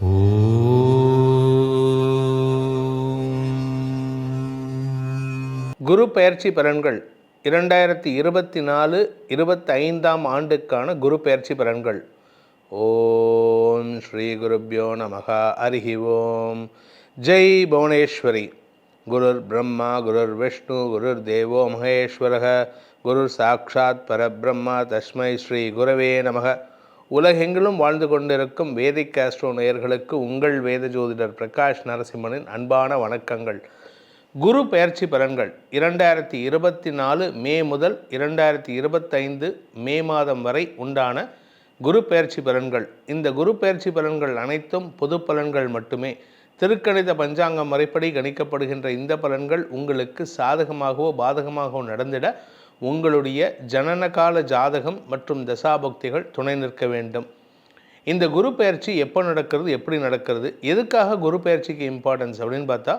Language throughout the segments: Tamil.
குரு பெயர்ச்சி பலன்கள். இரண்டாயிரத்தி இருபத்தி நாலு இருபத்தி ஐந்தாம் ஆண்டுக்கான குரு பெயர்ச்சி பலன்கள். ஓம் ஸ்ரீ குருப்யோ நமகா. அருகி ஓம். ஜெய் புவனேஸ்வரி. குருர் பிரம்மா குருர் விஷ்ணு குருர் தேவோ மகேஸ்வரக. குருர் சாக்ஷாத் பரபிரம்மா. தஸ்மை ஸ்ரீ குரவே நமக. உலகெங்கிலும் வாழ்ந்து கொண்டிருக்கும் வேதிக் ஆஸ்ட்ரோ நேயர்களுக்கு உங்கள் வேத ஜோதிடர் பிரகாஷ் நரசிம்மனின் அன்பான வணக்கங்கள். குரு பெயர்ச்சி பலன்கள் இரண்டாயிரத்தி இருபத்தி நாலு மே முதல் இரண்டாயிரத்தி இருபத்தைந்து மே மாதம் வரை உண்டான குரு பெயர்ச்சி பலன்கள் இந்த குரு பெயர்ச்சி பலன்கள் அனைத்தும் பொது பலன்கள் மட்டுமே. திருக்கணித பஞ்சாங்கம் முறைப்படி கணிக்கப்படுகின்ற இந்த பலன்கள் உங்களுக்கு சாதகமாகவோ பாதகமாகவோ நடந்திட உங்களுடைய ஜனனகால ஜாதகம் மற்றும் தசாபக்திகள் துணை நிற்க வேண்டும். இந்த குரு பயிற்சி எப்போ நடக்கிறது எப்படி நடக்கிறது எதுக்காக குரு பயிற்சிக்கு இம்பார்ட்டன்ஸ் அப்படின்னு பார்த்தா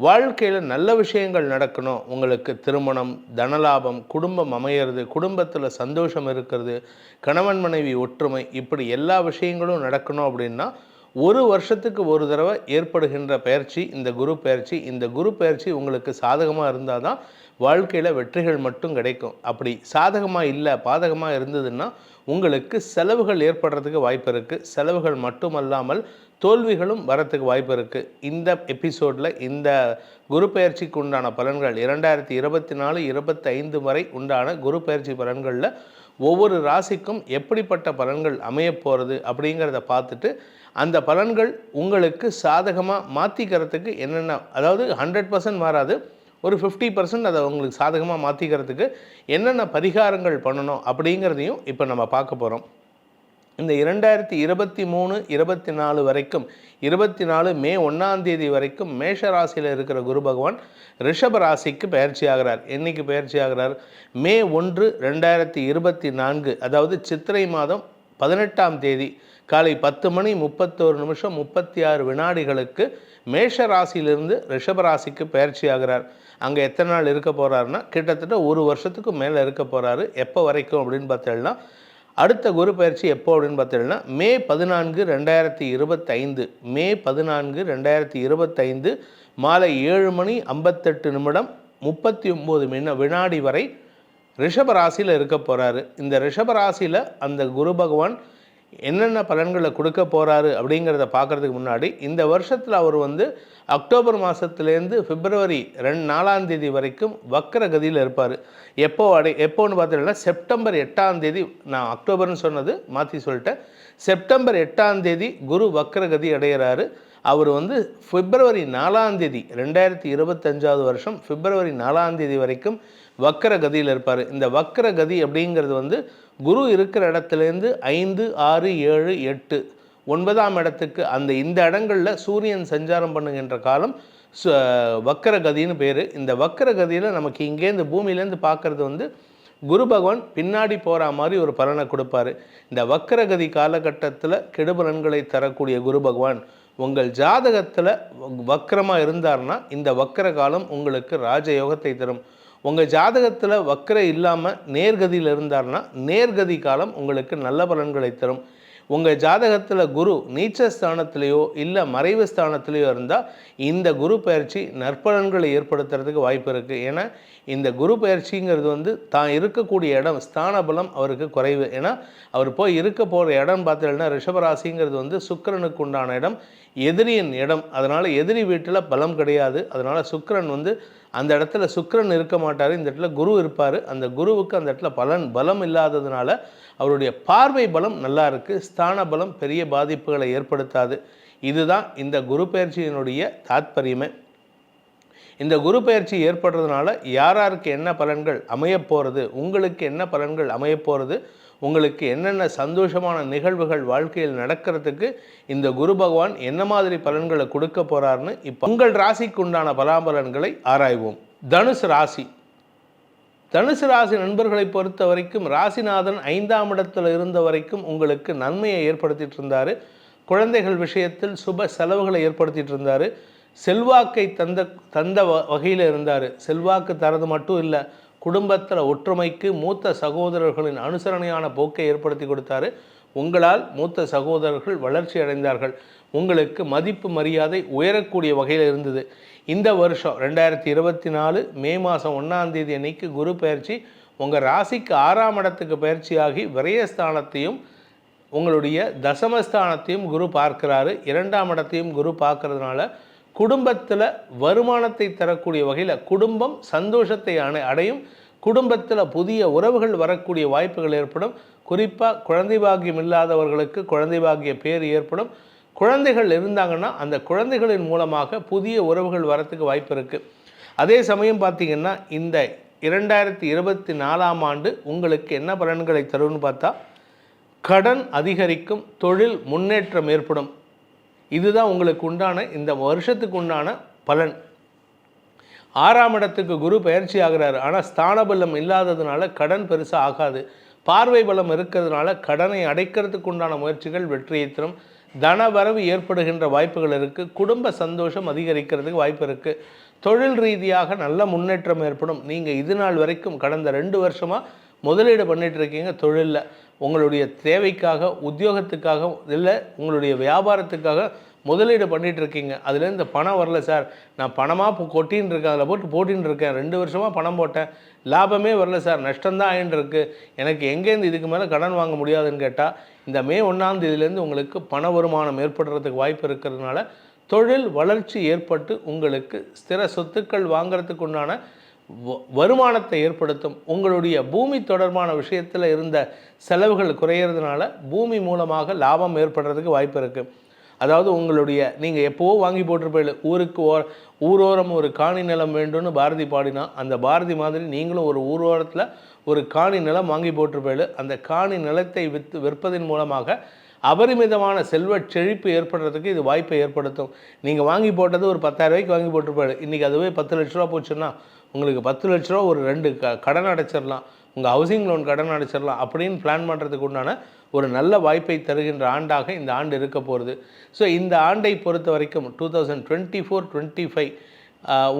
வாழ்க்கையில் நல்ல விஷயங்கள் நடக்கணும். உங்களுக்கு திருமணம் தனலாபம் குடும்பம் அமையிறது குடும்பத்தில் சந்தோஷம் இருக்கிறது கணவன் மனைவி ஒற்றுமை இப்படி எல்லா விஷயங்களும் நடக்கணும் அப்படின்னா ஒரு வருஷத்துக்கு ஒரு தடவை ஏற்படுகின்ற பயிற்சி இந்த குரு பயிற்சி இந்த குரு பயிற்சி உங்களுக்கு சாதகமாக இருந்தால் தான் வாழ்க்கையில் வெற்றிகள் மட்டும் கிடைக்கும். அப்படி சாதகமாக இல்லை பாதகமாக இருந்ததுன்னா உங்களுக்கு செலவுகள் ஏற்படுறதுக்கு வாய்ப்பு இருக்குது செலவுகள் மட்டுமல்லாமல் தோல்விகளும் வரத்துக்கு வாய்ப்பு இருக்குது இந்த எபிசோடில் இந்த குரு பயிற்சிக்கு உண்டான பலன்கள் இரண்டாயிரத்தி இருபத்தி நாலு இருபத்தைந்து வரை உண்டான குரு பயிற்சி பலன்களில் ஒவ்வொரு ராசிக்கும் எப்படிப்பட்ட பலன்கள் அமைய போகிறது அப்படிங்கிறத பார்த்துட்டு அந்த பலன்கள் உங்களுக்கு சாதகமாக மாற்றிக்கிறதுக்கு என்னென்ன அதாவது ஹண்ட்ரட் பர்சன்ட் வராது ஒரு ஃபிஃப்டி பர்சன்ட் அதை உங்களுக்கு சாதகமாக மாற்றிக்கிறதுக்கு என்னென்ன பரிகாரங்கள் பண்ணணும் அப்படிங்கிறதையும் இப்போ நம்ம பார்க்க போகிறோம் இந்த இரண்டாயிரத்தி இருபத்தி மூணு இருபத்தி நாலு வரைக்கும் இருபத்தி நாலு மே ஒன்றாம் தேதி வரைக்கும் மேஷ ராசியில் இருக்கிற குரு பகவான் ரிஷப ராசிக்கு பயிற்சி ஆகிறார். என்னைக்கு பயிற்சி ஆகிறார்? மே ஒன்று ரெண்டாயிரத்தி இருபத்தி நான்கு அதாவது சித்திரை மாதம் பதினெட்டாம் தேதி காலை பத்து மணி முப்பத்தோரு நிமிஷம் முப்பத்தி ஆறு வினாடிகளுக்கு மேஷ ராசியிலிருந்து ரிஷப ராசிக்கு பயிற்சி ஆகிறார். அங்கே எத்தனை நாள் இருக்க போகிறாருன்னா கிட்டத்தட்ட ஒரு வருஷத்துக்கு மேலே இருக்க போகிறாரு எப்போ வரைக்கும் அப்படின்னு பார்த்தீங்கன்னா அடுத்த குரு பயிற்சி எப்போ அப்படின்னு பார்த்தீங்கன்னா மே பதினான்கு ரெண்டாயிரத்தி இருபத்தைந்து மே பதினான்கு ரெண்டாயிரத்தி இருபத்தைந்து மாலை ஏழு மணி ஐம்பத்தெட்டு நிமிடம் முப்பத்தி ஒம்பது மின வினாடி வரை ரிஷபராசியில் இருக்க போகிறாரு இந்த ரிஷபராசியில் அந்த குரு பகவான் என்னென்ன பலன்களை கொடுக்க போகிறாரு அப்படிங்கிறத பார்க்குறதுக்கு முன்னாடி இந்த வருஷத்தில் அவர் வந்து அக்டோபர் மாதத்துலேருந்து பிப்ரவரி ரெண்டு நாலாம் தேதி வரைக்கும் வக்கர கதியில் இருப்பார். எப்போ அடை எப்போன்னு பார்த்தீங்கன்னா செப்டம்பர் எட்டாம் தேதி நான் அக்டோபர்னு சொன்னது மாற்றி சொல்லிட்டேன். செப்டம்பர் எட்டாம் தேதி குரு வக்கர கதி அடைகிறாரு அவர் வந்து பிப்ரவரி நாலாம் தேதி ரெண்டாயிரத்தி இருபத்தஞ்சாவது வருஷம் பிப்ரவரி நாலாம் தேதி வரைக்கும் வக்கர கதியில் இருப்பார். இந்த வக்கர கதி அப்படிங்கிறது வந்து குரு இருக்கிற இடத்துலேருந்து ஐந்து ஆறு ஏழு எட்டு ஒன்பதாம் இடத்துக்கு அந்த இந்த இடங்களில் சூரியன் சஞ்சாரம் பண்ணுகின்ற காலம் வக்கர கதின்னு பேர். இந்த வக்கர கதியில் நமக்கு இங்கேருந்து பூமியிலேருந்து பார்க்குறது வந்து குரு பகவான் பின்னாடி போகிற மாதிரி ஒரு பலனை கொடுப்பாரு. இந்த வக்கரகதி காலகட்டத்தில் கெடுபலன்களை தரக்கூடிய குரு பகவான் உங்கள் ஜாதகத்தில் வக்கரமாக இருந்தார்னா இந்த வக்கர காலம் உங்களுக்கு ராஜயோகத்தை தரும். உங்கள் ஜாதகத்தில் வக்கர இல்லாமல் நேர்கதியில் இருந்தார்னா நேர்கதி காலம் உங்களுக்கு நல்ல பலன்களை தரும். உங்கள் ஜாதகத்தில் குரு நீச்ச ஸ்தானத்திலேயோ இல்லை மறைவு ஸ்தானத்திலேயோ இருந்தால் இந்த குரு பயிற்சி நற்பலன்களை ஏற்படுத்துறதுக்கு வாய்ப்பு இருக்குது ஏன்னா இந்த குரு பயிற்சிங்கிறது வந்து தான் இருக்கக்கூடிய இடம் ஸ்தான பலம் அவருக்கு குறைவு. ஏன்னா அவர் போய் இருக்க போகிற இடம் பார்த்தீங்கன்னா ரிஷபராசிங்கிறது வந்து சுக்கிரனுக்கு உண்டான இடம் எதிரியின் இடம். அதனால் எதிரி வீட்டில் பலம் கிடையாது. அதனால் சுக்கரன் வந்து அந்த இடத்துல சுக்கரன் இருக்க மாட்டார் இந்த இடத்துல குரு இருப்பார். அந்த குருவுக்கு அந்த இடத்துல பலன் பலம் இல்லாததுனால அவருடைய பார்வை பலம் நல்லா இருக்குது ஸ்தான பலம் பெரிய பாதிப்புகளை ஏற்படுத்தாது. இதுதான் இந்த குரு பயிற்சியினுடைய தாத்பரியமே. இந்த குரு பயிற்சி ஏற்படுறதுனால யார் யாருக்கு என்ன பலன்கள் அமையப் போகிறது உங்களுக்கு என்ன பலன்கள் அமையப் போகிறது உங்களுக்கு என்னென்ன சந்தோஷமான நிகழ்வுகள் வாழ்க்கையில் நடக்கிறதுக்கு இந்த குரு பகவான் என்ன மாதிரி பலன்களை கொடுக்க போறாருன்னு இப்போ உங்கள் ராசிக்கு உண்டான பலாபலன்களை ஆராய்வோம். தனுசு ராசி. தனுசு ராசி நண்பர்களை பொறுத்த வரைக்கும் ராசிநாதன் ஐந்தாம் இடத்தில் இருந்த வரைக்கும் உங்களுக்கு நன்மையை ஏற்படுத்திட்டு இருந்தார். குழந்தைகள் விஷயத்தில் சுப செலவுகளை ஏற்படுத்திட்டு இருந்தார். செல்வாக்கை தந்த தந்த வகையில் இருந்தார். செல்வாக்கு தரது மட்டும் இல்லை குடும்பத்தில் ஒற்றுமைக்கு மூத்த சகோதரர்களின் அனுசரணையான போக்கை ஏற்படுத்தி கொடுத்தாரு. உங்களால் மூத்த சகோதரர்கள் வளர்ச்சி அடைந்தார்கள். உங்களுக்கு மதிப்பு மரியாதை உயரக்கூடிய வகையில் இருந்தது. இந்த வருஷம் ரெண்டாயிரத்தி இருபத்தி நாலு மே மாதம் ஒன்றாம் தேதி அன்னைக்கு குரு பயிற்சி உங்கள் ராசிக்கு ஆறாம் இடத்துக்கு பயிற்சியாகி விரயஸ்தானத்தையும் உங்களுடைய தசமஸ்தானத்தையும் குரு பார்க்கிறாரு. இரண்டாம் இடத்தையும் குரு பார்க்கறதுனால குடும்பத்தில் வருமானத்தை தரக்கூடிய வகையில் குடும்பம் சந்தோஷத்தை அடை அடையும். குடும்பத்தில் புதிய உறவுகள் வரக்கூடிய வாய்ப்புகள் ஏற்படும். குறிப்பாக குழந்தை பாக்கியம் இல்லாதவர்களுக்கு குழந்தை பாக்கிய பேர் ஏற்படும். குழந்தைகள் இருந்தாங்கன்னா அந்த குழந்தைகளின் மூலமாக புதிய உறவுகள் வரத்துக்கு வாய்ப்பு இருக்குது அதே சமயம் பார்த்திங்கன்னா இந்த இரண்டாயிரத்தி இருபத்தி நாலாம் ஆண்டு உங்களுக்கு என்ன பலன்களை தரும்னு பார்த்தா கடன் அதிகரிக்கும் தொழில் முன்னேற்றம் ஏற்படும். இதுதான் உங்களுக்கு உண்டான இந்த வருஷத்துக்கு உண்டான பலன். ஆறாம் இடத்துக்கு குரு பயிற்சி ஆகிறாரு. ஆனால் ஸ்தான பலம் இல்லாததுனால கடன் பெருசாக ஆகாது. பார்வை பலம் இருக்கிறதுனால கடனை அடைக்கிறதுக்கு உண்டான முயற்சிகள் வெற்றியை தரும் தன வரவு ஏற்படுகின்ற வாய்ப்புகள் இருக்குது குடும்ப சந்தோஷம் அதிகரிக்கிறதுக்கு வாய்ப்பு இருக்குது தொழில் ரீதியாக நல்ல முன்னேற்றம் ஏற்படும். நீங்கள் இது நாள் வரைக்கும் கடந்த ரெண்டு வருஷமாக முதலீடு பண்ணிகிட்டு இருக்கீங்க தொழிலில். உங்களுடைய தேவைக்காக உத்தியோகத்துக்காக இல்லை உங்களுடைய வியாபாரத்துக்காக முதலீடு பண்ணிகிட்டு இருக்கீங்க. அதுலேருந்து பணம் வரல சார். நான் பணமாக இப்போ கொட்டின்னு இருக்கேன். அதில் போட்டு போட்டின்னு இருக்கேன். ரெண்டு வருஷமாக பணம் போட்டேன். லாபமே வரல சார். நஷ்டம்தான் ஆயின்னு இருக்கு. எனக்கு எங்கேருந்து இதுக்கு மேலே கடன் வாங்க முடியாதுன்னு கேட்டால் இந்த மே ஒன்றாம் தேதியிலேருந்து உங்களுக்கு பண வருமானம் ஏற்படுறதுக்கு வாய்ப்பு இருக்கிறதுனால தொழில் வளர்ச்சி ஏற்பட்டு உங்களுக்கு ஸ்திர சொத்துக்கள் வாங்குறதுக்கு உண்டான வருமானத்தை ஏற்படுத்தும். உங்களுடைய பூமி தொடர்பான விஷயத்தில் இருந்த செலவுகள் குறையிறதுனால பூமி மூலமாக லாபம் ஏற்படுறதுக்கு வாய்ப்பு இருக்குது அதாவது உங்களுடைய நீங்கள் எப்போவோ வாங்கி போட்டிருப்பீங்க ஊருக்கு ஓர ஊரோரம் ஒரு காணி நிலம் வேண்டும்னு பாரதி பாடினா அந்த பாரதி மாதிரி நீங்களும் ஒரு ஊரோரத்தில் ஒரு காணி நிலம் வாங்கி போட்டிருப்பீங்க அந்த காணி நிலத்தை விற்று விற்பதன் மூலமாக அபரிமிதமான செல்வ செழிப்பு ஏற்படுறதுக்கு இது வாய்ப்பை ஏற்படுத்தும். நீங்கள் வாங்கி போட்டது ஒரு பத்தாயிரரூபாய்க்கு வாங்கி போட்டிருப்பாரு. இன்றைக்கி அதுவே பத்து லட்ச ரூபா போச்சுன்னா உங்களுக்கு பத்து லட்ச ரூபா ஒரு ரெண்டு க கடன் அடைச்சிடலாம் உங்கள் ஹவுசிங் லோன் கடன் அடைச்சிடலாம் அப்படின்னு பிளான் பண்ணுறதுக்கு உண்டான ஒரு நல்ல வாய்ப்பை தருகின்ற ஆண்டாக இந்த ஆண்டு இருக்க போகிறது ஸோ இந்த ஆண்டை பொறுத்த வரைக்கும் two thousand twenty four twenty five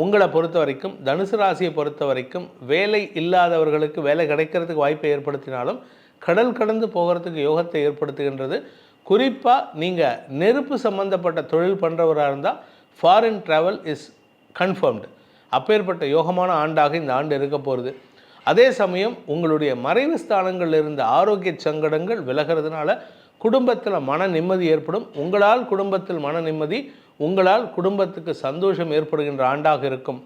உங்களை பொறுத்த வரைக்கும் தனுசு ராசியை பொறுத்த வரைக்கும் வேலை இல்லாதவர்களுக்கு வேலை கிடைக்கிறதுக்கு வாய்ப்பை ஏற்படுத்தினாலும் கடல் கடந்து போகிறதுக்கு யோகத்தை ஏற்படுத்துகின்றது. குறிப்பாக நீங்கள் நெருப்பு சம்பந்தப்பட்ட தொழில் பண்ணுறவராக இருந்தால் ஃபாரின் ட்ராவல் இஸ் கன்ஃபர்ம்டு அப்பேற்பட்ட யோகமான ஆண்டாக இந்த ஆண்டு இருக்க போகிறது அதே சமயம் உங்களுடைய மறைவு ஸ்தானங்களில் இருந்த ஆரோக்கிய சங்கடங்கள் விலகிறதுனால குடும்பத்தில் மன நிம்மதி ஏற்படும். உங்களால் குடும்பத்தில் மன நிம்மதி உங்களால் குடும்பத்துக்கு சந்தோஷம் ஏற்படுகின்ற ஆண்டாக இருக்கும்.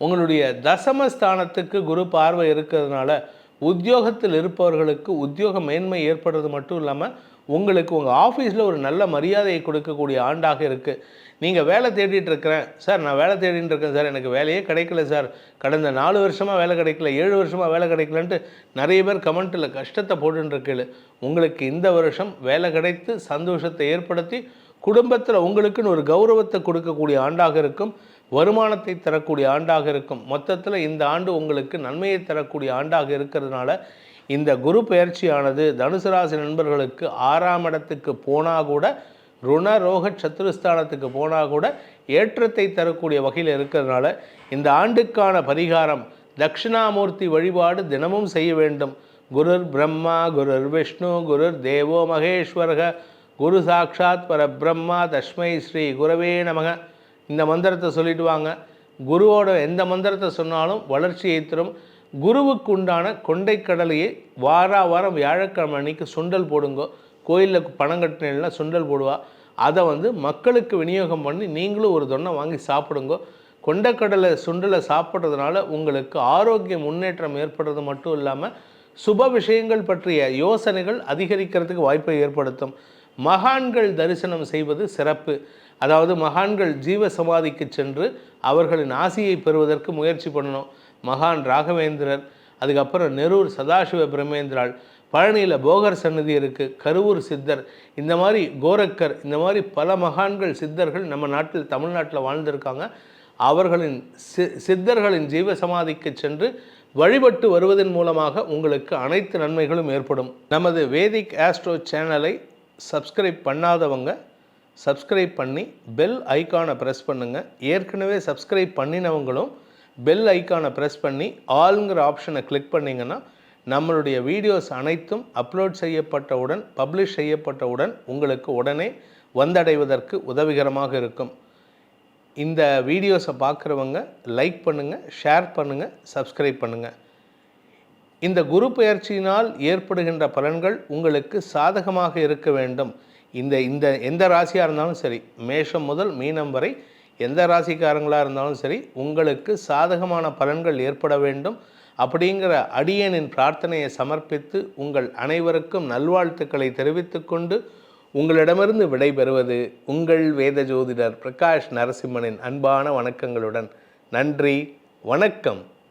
உங்களுடைய தசமஸ்தானத்துக்கு குரு பார்வை இருக்கிறதுனால உத்தியோகத்தில் இருப்பவர்களுக்கு உத்தியோக மேன்மை ஏற்படுறது மட்டும் இல்லாமல் உங்களுக்கு உங்கள் ஆஃபீஸில் ஒரு நல்ல மரியாதையை கொடுக்கக்கூடிய ஆண்டாக இருக்குது நீங்கள் வேலை தேடிட்டு இருக்கிறேன். சார் நான் வேலை தேடிட்டு இருக்கேன் சார். எனக்கு வேலையே கிடைக்கல சார். கடந்த நாலு வருஷமாக வேலை கிடைக்கல ஏழு வருஷமாக வேலை கிடைக்கலன்ட்டு நிறைய பேர் கமெண்ட்டில் கஷ்டத்தை போட்டுன்னு உங்களுக்கு இந்த வருஷம் வேலை கிடைத்து சந்தோஷத்தை ஏற்படுத்தி குடும்பத்தில் உங்களுக்குன்னு ஒரு கௌரவத்தை கொடுக்கக்கூடிய ஆண்டாக இருக்கும். வருமானத்தை தரக்கூடிய ஆண்டாக இருக்கும். மொத்தத்தில் இந்த ஆண்டு உங்களுக்கு நன்மையை தரக்கூடிய ஆண்டாக இருக்கிறதுனால இந்த குரு பெயர்ச்சியானது தனுசு ராசி நண்பர்களுக்கு ஆறாம் இடத்துக்கு போனால் கூட ருண ரோக சத்துருஸ்தானத்துக்கு போனால் கூட ஏற்றத்தை தரக்கூடிய வகையில் இருக்கிறதுனால இந்த ஆண்டுக்கான பரிகாரம் தட்சிணாமூர்த்தி வழிபாடு தினமும் செய்ய வேண்டும். குருர் பிரம்மா குருர் விஷ்ணு குருர் தேவோ மகேஸ்வரக குரு சாட்சாத் பரபிரம்மா தஸ்மை ஸ்ரீ குரவே நமக. இந்த மந்திரத்தை சொல்லிட்டு வாங்க. குருவோட எந்த மந்திரத்தை சொன்னாலும் வளர்ச்சியை தரும். குருவுக்கு உண்டான கொண்டைக்கடலையை வாரா வாரம் வியாழக்கிழமை அன்னைக்கு சுண்டல் போடுங்க. கோயிலில் பணம் கட்டினா சுண்டல் போடுவா. அதை வந்து மக்களுக்கு விநியோகம் பண்ணி நீங்களும் ஒரு தொன்னை வாங்கி சாப்பிடுங்க. கொண்டைக்கடலை சுண்டலை சாப்பிட்றதுனால உங்களுக்கு ஆரோக்கிய முன்னேற்றம் ஏற்படுறது மட்டும் இல்லாமல் சுப விஷயங்கள் பற்றிய யோசனைகள் அதிகரிக்கிறதுக்கு வாய்ப்பை ஏற்படுத்தும். மகான்கள் தரிசனம் செய்வது சிறப்பு. அதாவது மகான்கள் ஜீவ சமாதிக்கு சென்று அவர்களின் ஆசியை பெறுவதற்கு முயற்சி பண்ணணும். மகான் ராகவேந்திரர் அதுக்கப்புறம் நெரூர் சதாசிவ பிரமேந்திரால் பழனியில் போகர் சன்னதி இருக்குது கருவூர் சித்தர் இந்த மாதிரி கோரக்கர் இந்த மாதிரி பல மகான்கள் சித்தர்கள் நம்ம நாட்டில் தமிழ்நாட்டில் வாழ்ந்திருக்காங்க. அவர்களின் சி சித்தர்களின் ஜீவ சமாதிக்கு சென்று வழிபட்டு வருவதன் மூலமாக உங்களுக்கு அனைத்து நன்மைகளும் ஏற்படும். நமது வேதிக் ஆஸ்ட்ரோ சேனலை சப்ஸ்கிரைப் பண்ணாதவங்க சப்ஸ்கிரைப் பண்ணி பெல் ஐக்கானை ப்ரெஸ் பண்ணுங்கள் ஏற்கனவே சப்ஸ்கிரைப் பண்ணினவங்களும் பெல் ஐக்கானை ப்ரெஸ் பண்ணி ஆளுங்கிற ஆப்ஷனை கிளிக் பண்ணிங்கன்னா நம்மளுடைய வீடியோஸ் அனைத்தும் அப்லோட் செய்யப்பட்டவுடன் பப்ளிஷ் செய்யப்பட்டவுடன் உங்களுக்கு உடனே வந்தடைவதற்கு உதவிகரமாக இருக்கும். இந்த வீடியோஸை பார்க்குறவங்க லைக் பண்ணுங்கள் ஷேர் பண்ணுங்கள் சப்ஸ்கிரைப் பண்ணுங்கள் இந்த குரு பெயர்ச்சியினால் ஏற்படுகின்ற பலன்கள் உங்களுக்கு சாதகமாக இருக்க வேண்டும். இந்த இந்த எந்த ராசியாக இருந்தாலும் சரி மேஷம் முதல் மீனம் வரை எந்த ராசிக்காரங்களாக இருந்தாலும் சரி உங்களுக்கு சாதகமான பலன்கள் ஏற்பட வேண்டும். அப்படிங்கிற அடியனின் பிரார்த்தனையை சமர்ப்பித்து உங்கள் அனைவருக்கும் நல்வாழ்த்துக்களை தெரிவித்துக்கொண்டு உங்களிடமிருந்து விடைபெறுவது உங்கள் வேத ஜோதிடர் பிரகாஷ் நரசிம்மனின் அன்பான வணக்கங்களுடன். நன்றி வணக்கம்.